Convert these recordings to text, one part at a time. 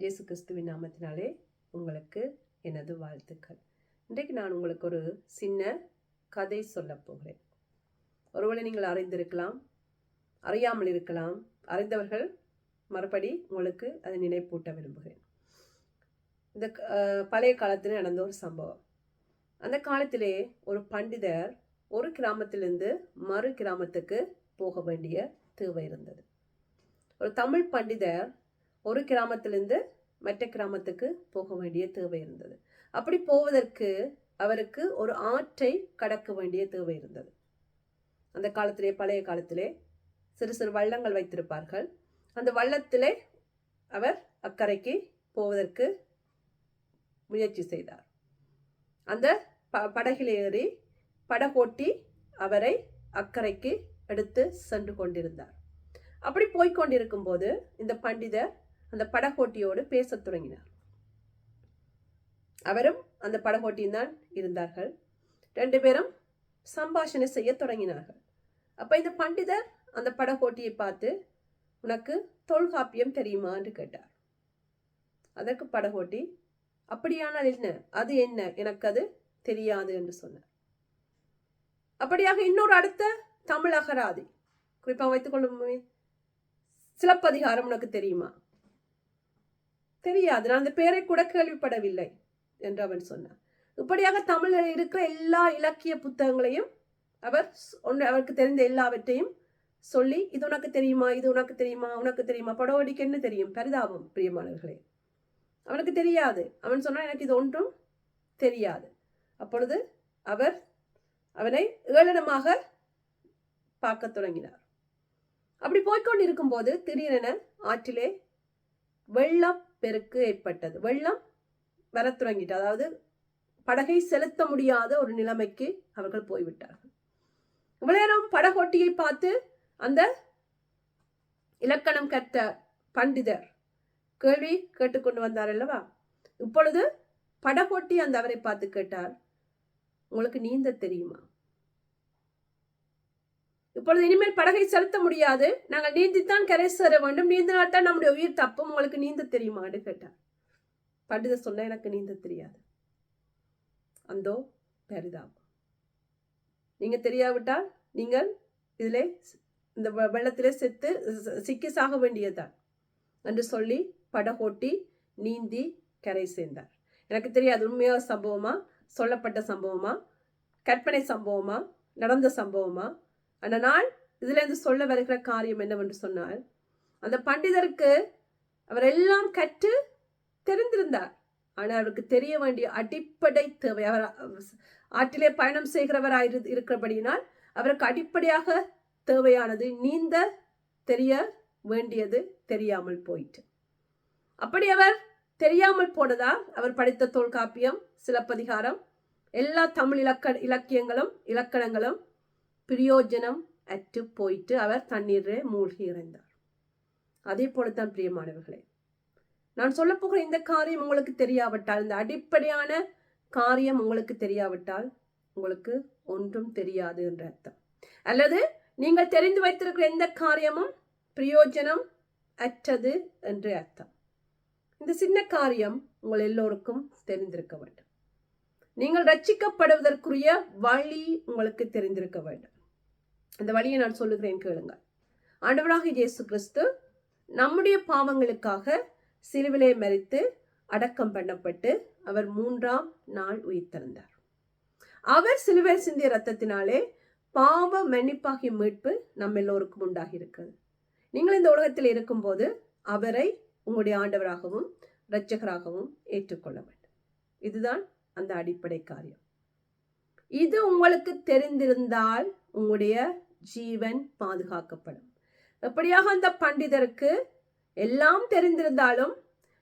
இயேசு கிறிஸ்துவின் நாமத்தினாலே உங்களுக்கு எனது வாழ்த்துக்கள். இன்றைக்கு நான் உங்களுக்கு ஒரு சின்ன கதை சொல்ல போகிறேன். ஒருவேளை நீங்கள் அறிந்திருக்கலாம் அறியாமல் இருக்கலாம். அறிந்தவர்கள் மறுபடி உங்களுக்கு அதை நினைப்பூட்ட விரும்புகிறேன். இந்த பழைய காலத்தில் நடந்த ஒரு சம்பவம். அந்த காலத்திலே ஒரு பண்டிதர் ஒரு கிராமத்திலிருந்து மறு கிராமத்துக்கு போக வேண்டிய தேவை இருந்தது. ஒரு தமிழ் பண்டிதர் ஒரு கிராமத்திலிருந்து மற்ற கிராமத்துக்கு போக வேண்டிய தேவை இருந்தது. அப்படி போவதற்கு அவருக்கு ஒரு ஆற்றை கடக்க வேண்டிய தேவை இருந்தது. அந்த காலத்திலே பழைய காலத்திலே சிறு சிறு வள்ளங்கள் வைத்திருப்பார்கள். அந்த வள்ளத்திலே அவர் அக்கறைக்கு போவதற்கு முயற்சி செய்தார். அந்த ப படகில் ஏறி படகோட்டி அவரை அக்கறைக்கு எடுத்து சென்று கொண்டிருந்தார். அப்படி போய்கொண்டிருக்கும் போது இந்த பண்டிதர் அந்த படகோட்டியோடு பேசத் தொடங்கினார். அவரும் அந்த படகோட்டியும் தான் இருந்தார்கள். ரெண்டு பேரும் சம்பாஷணை செய்ய தொடங்கினார்கள். அப்போ இந்த பண்டிதர் அந்த படகோட்டியை பார்த்து உனக்கு தொல்காப்பியம் தெரியுமா? என்று கேட்டார். அதற்கு படகோட்டி அப்படியானால் என்ன? அது என்ன? எனக்கு அது தெரியாது என்று சொன்னார். அப்படியாக இன்னொரு அடுத்த தமிழ் அகராதி குறிப்பாக வைத்துக் கொள்ளும் சிலப்பதிகாரம் உனக்கு தெரியுமா? தெரியாது. நான் அந்த பெயரை கூட கேள்விப்படவில்லை என்று அவன் சொன்னான். இப்படியாக தமிழில் இருக்கிற எல்லா இலக்கிய புத்தகங்களையும் அவர் ஒன்று அவருக்கு தெரிந்த எல்லாவற்றையும் சொல்லி இது உனக்கு தெரியுமா? இது உனக்கு தெரியுமா? உனக்கு தெரியுமா? படவடிக்கு என்ன தெரியும்? பரிதாபம் பிரியமானவர்களே. அவனுக்கு தெரியாது. அவன் சொன்னான் எனக்கு இது ஒன்றும் தெரியாது. அப்பொழுது அவர் அவனை ஏளனமாக பார்க்கத் தொடங்கினார். அப்படி போய்கொண்டிருக்கும் போது திடீரென ஆற்றிலே வெள்ளம் பெருக்கு ஏற்பட்டது. வெள்ளம் வரத் தொடங்கிட்டு அதாவது படகை செலுத்த முடியாத ஒரு நிலைமைக்கு அவர்கள் போய்விட்டார்கள். இவ்வளவு நேரம் படகோட்டியை பார்த்து அந்த இலக்கணம் கற்ற பண்டிதர் கேள்வி கேட்டுக்கொண்டு வந்தார் அல்லவா? இப்பொழுது படகோட்டி அந்த அவரை பார்த்து கேட்டார் உங்களுக்கு நீந்த தெரியுமா? இப்பொழுது இனிமேல் படகை செலுத்த முடியாது. நாங்கள் நீந்தித்தான் கரை சேர வேண்டும். நீந்தினால் தான் நம்முடைய உயிர் தப்பும். உங்களுக்கு நீந்த தெரியுமான்னு கேட்டார். பண்டிதர் சொன்ன எனக்கு நீந்த தெரியாது. அந்தோ பரிதாபம். நீங்கள் தெரியாவிட்டால் நீங்கள் இதிலே இந்த வெள்ளத்திலே செத்து சிக்கி சாக வேண்டியதுதான் என்று சொல்லி படகோட்டி நீந்தி கரை சேர்ந்தார். எனக்கு தெரியாது உண்மையான சம்பவமா? சொல்லப்பட்ட சம்பவமா? கற்பனை சம்பவமா? நடந்த சம்பவமா? அந்த நாள் இதிலிருந்து சொல்ல வருகிற காரியம் என்னவென்று சொன்னால் அந்த பண்டிதருக்கு அவர் எல்லாம் கற்று தெரிந்திருந்தார். ஆனால் அவருக்கு தெரிய வேண்டிய அடிப்படை தேவை அவர் ஆற்றிலே பயணம் செய்கிறவராக இருக்கிறபடியினால் அவருக்கு அடிப்படையாக தேவையானது நீந்த தெரிய வேண்டியது தெரியாமல் போயிட்டு அப்படி அவர் தெரியாமல் போனதால் அவர் படித்த தொல்காப்பியம் சிலப்பதிகாரம் எல்லா தமிழ் இலக்க இலக்கியங்களும் இலக்கணங்களும் பிரயோஜனம் அற்று போயிட்டு அவர் தண்ணீரே மூழ்கி இறந்தார் அதே போலத்தான் பிரியமானவர்களே நான் சொல்லப் போகிற இந்த காரியம் உங்களுக்கு தெரியாவிட்டால் இந்த அடிப்படையான காரியம் உங்களுக்கு தெரியாவிட்டால் உங்களுக்கு ஒன்றும் தெரியாது என்ற அர்த்தம். அல்லது நீங்கள் தெரிந்து வைத்திருக்கிற எந்த காரியமும் பிரயோஜனம் அற்றது என்று அர்த்தம். இந்த சின்ன காரியம் உங்கள் எல்லோருக்கும் தெரிந்திருக்க வேண்டும். நீங்கள் ரட்சிக்கப்படுவதற்குரிய வழி உங்களுக்கு தெரிந்திருக்க வேண்டும். அந்த வழியை நான் சொல்லுகிறேன் கேளுங்கள் ஆண்டவராக இயேசு கிறிஸ்து நம்முடைய பாவங்களுக்காக சிலுவிலே மறித்து அடக்கம் பண்ணப்பட்டு அவர் மூன்றாம் நாள் உயிர்த்தெழுந்தார். அவர் சிலுவை சிந்திய ரத்தத்தினாலே பாவ மன்னிப்பாகிய மீட்பு நம்ம எல்லோருக்கும் உண்டாகி இருக்கிறது நீங்கள் இந்த உலகத்தில் இருக்கும்போது அவரை உங்களுடைய ஆண்டவராகவும் இரட்சகராகவும் ஏற்றுக்கொள்ள வேண்டும். இதுதான் அந்த அடிப்படை காரியம். இது உங்களுக்கு தெரிந்திருந்தால் உங்களுடைய ஜீவன் பாதுகாக்கப்படும். எப்படியாக அந்த பண்டிதருக்கு எல்லாம் தெரிந்திருந்தாலும்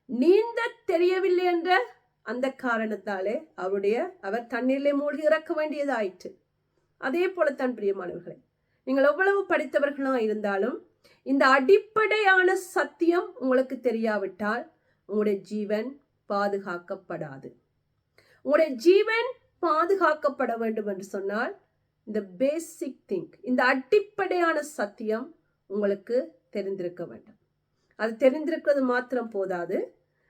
நீந்த தெரியவில்லை என்ற அந்த காரணத்தாலே அவருடைய அவர் தண்ணீரிலே மூழ்கி இறக்க வேண்டியதாயிற்று. அதே போலத்தான் பிரியமானவர்களே நீங்கள் எவ்வளவு படித்தவர்களாக இருந்தாலும் இந்த அடிப்படையான சத்தியம் உங்களுக்கு தெரியாவிட்டால் உங்களுடைய ஜீவன் பாதுகாக்கப்படாது. உங்களுடைய ஜீவன் பாதுகாக்கப்பட வேண்டும் என்று சொன்னால் இந்த பேசிக் திங்க் இந்த அடிப்படையான சத்தியம் உங்களுக்கு தெரிந்திருக்க வேண்டும். அது தெரிந்திருக்கிறது மாத்திரம் போதாது.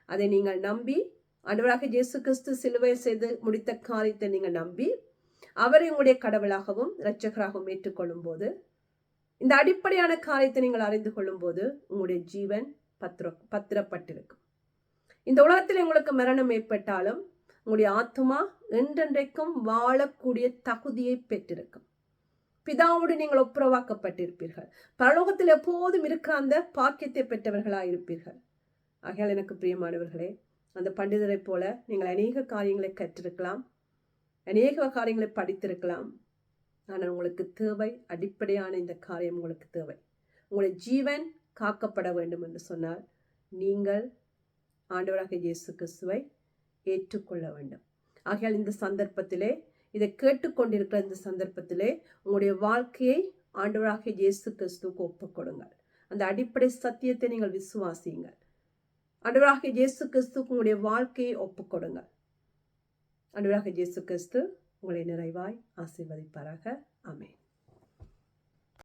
அதை நீங்கள் நம்பி அன்பராக இயேசு கிறிஸ்து சிலுவை செய்து முடித்த காரியத்தை நீங்கள் நம்பி அவரை உங்களுடைய கடவுளாகவும் இரட்சகராகவும் ஏற்றுக்கொள்ளும் போது இந்த அடிப்படையான காரியத்தை நீங்கள் அறிந்து கொள்ளும் போது உங்களுடைய ஜீவன் பத்திர பத்திரப்பட்டிருக்கும். இந்த உலகத்தில் உங்களுக்கு மரணம் ஏற்பட்டாலும் உங்களுடைய ஆத்மா என்றென்றைக்கும் வாழக்கூடிய தகுதியை பெற்றிருக்கும். பிதாவோடு நீங்கள் ஒப்புரவாக்கப்பட்டிருப்பீர்கள். பரலோகத்தில் எப்போதும் இருக்கிற அந்த பாக்கியத்தை பெற்றவர்களாக இருப்பீர்கள் ஆகையால் எனக்கு பிரியமானவர்களே அந்த பண்டிதரை போல நீங்கள் அநேக காரியங்களை கற்றிருக்கலாம். அநேக காரியங்களை படித்திருக்கலாம். ஆனால் உங்களுக்கு தேவை அடிப்படையான இந்த காரியம் உங்களுக்கு தேவை. உங்களுடைய ஜீவன் காக்கப்பட வேண்டும் என்று சொன்னால் நீங்கள் ஆண்டவராக இயேசு கிறிஸ்துவை ஏற்றுக்கொள்ள வேண்டும். ஆகையால் இந்த சந்தர்ப்பத்திலே இதை கேட்டுக்கொண்டிருக்கிற இந்த சந்தர்ப்பத்திலே உங்களுடைய வாழ்க்கையை ஆண்டவராக இயேசு கிறிஸ்துவுக்கு ஒப்புக்கொடுங்கள். அந்த அடிப்படை சத்தியத்தை நீங்கள் விசுவாசியுங்கள். ஆண்டவராக இயேசு கிறிஸ்துக்கு உங்களுடைய வாழ்க்கையை ஒப்புக்கொடுங்கள். ஆண்டவராக இயேசு கிறிஸ்து உங்களை நிறைவாய் ஆசீர்வதிப்பாராக. அமேன்